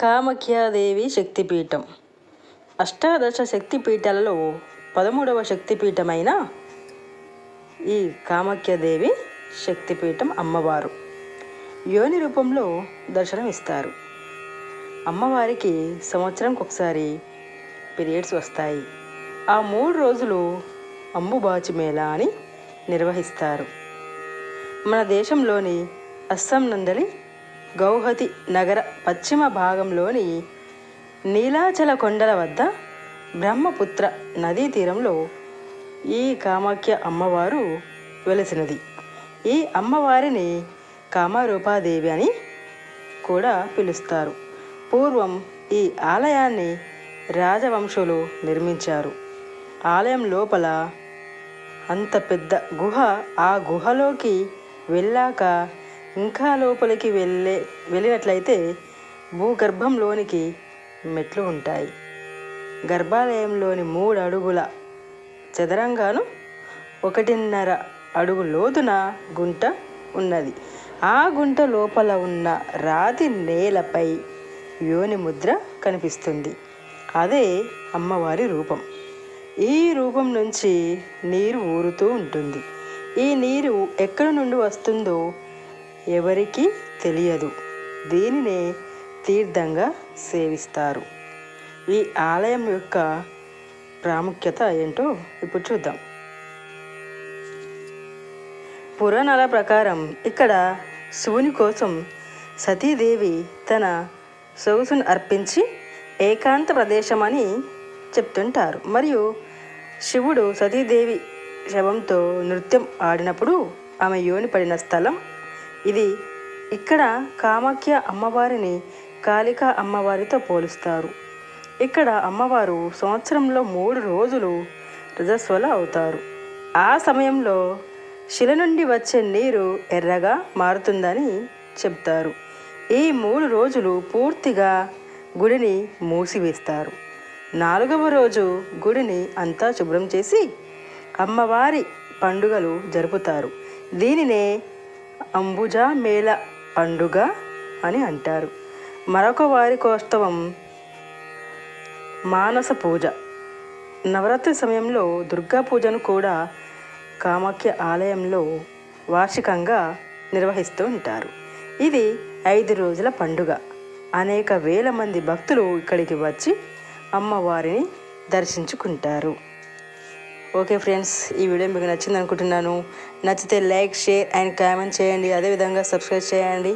కామఖ్యాదేవి శక్తిపీఠం. అష్టాదశ శక్తిపీఠాలలో పదమూడవ శక్తిపీఠమైన ఈ కామాఖ్యాదేవి శక్తిపీఠం అమ్మవారు. యోని రూపంలో దర్శనం ఇస్తారు అమ్మవారికి సంవత్సరంకి ఒకసారి పీరియడ్స్ వస్తాయి. ఆ మూడు రోజులు అంబుబాచి మేళా అని నిర్వహిస్తారు. మన దేశంలోని అస్సాం నందలి గౌహతి నగర పశ్చిమ భాగంలోని నీలాచల కొండల వద్ద బ్రహ్మపుత్ర నదీ తీరంలో ఈ కామాఖ్య అమ్మవారు వెలసినది. ఈ అమ్మవారిని కామారూపాదేవి అని కూడా పిలుస్తారు. పూర్వం ఈ ఆలయాన్ని రాజవంశులు నిర్మించారు. ఆలయం లోపల అంత పెద్ద గుహ ఆ గుహలోకి వెళ్ళాక ఇంకా లోపలికి వెళ్ళే వెళ్ళినట్లయితే భూగర్భంలోనికి మెట్లు ఉంటాయి. గర్భాలయంలోని మూడు అడుగుల చదరంగాను ఒకటిన్నర అడుగు లోతున గుంట ఉన్నది. ఆ గుంట లోపల ఉన్న రాతి నేలపై యోని ముద్ర కనిపిస్తుంది. అదే అమ్మవారి రూపం. ఈ రూపం నుంచి నీరు ఊరుతూ ఉంటుంది. ఈ నీరు ఎక్కడి నుండి వస్తుందో ఎవరికీ తెలియదు. దీనినే తీర్థంగా సేవిస్తారు. ఈ ఆలయం యొక్క ప్రాముఖ్యత ఏంటో ఇప్పుడు చూద్దాం. పురాణాల ప్రకారం ఇక్కడ శివుని కోసం సతీదేవి తన సొగసును అర్పించి ఏకాంత ప్రదేశం అని చెప్తుంటారు. మరియు శివుడు సతీదేవి శవంతో నృత్యం ఆడినప్పుడు ఆమె యోని పడిన స్థలం ఇది ఇక్కడ కామాఖ్య అమ్మవారిని కాళికా అమ్మవారితో పోలుస్తారు. ఇక్కడ అమ్మవారు సంవత్సరంలో మూడు రోజులు రజస్వల అవుతారు. ఆ సమయంలో శిల నుండి వచ్చే నీరు ఎర్రగా మారుతుందని చెప్తారు. ఈ మూడు రోజులు పూర్తిగా గుడిని మూసివేస్తారు. నాలుగవ రోజు గుడిని అంతా శుభ్రం చేసి అమ్మవారి పండుగలు జరుపుతారు. దీనినే అంబుజా మేళ పండుగ అని అంటారు. మరొక వారి కోస్తవం మానస పూజ. నవరాత్రి సమయంలో దుర్గా పూజను కూడా కామాఖ్య ఆలయంలో వార్షికంగా నిర్వహిస్తూ ఉంటారు. ఇది ఐదు రోజుల పండుగ. అనేక వేల మంది భక్తులు ఇక్కడికి వచ్చి అమ్మవారిని దర్శించుకుంటారు. ఓకే ఫ్రెండ్స్ ఈ వీడియో మీకు నచ్చింది అనుకుంటున్నాను. నచ్చితే లైక్ షేర్ అండ్ కామెంట్ చేయండి. అదేవిధంగా సబ్స్క్రైబ్ చేయండి.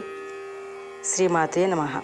శ్రీమాతే నమః.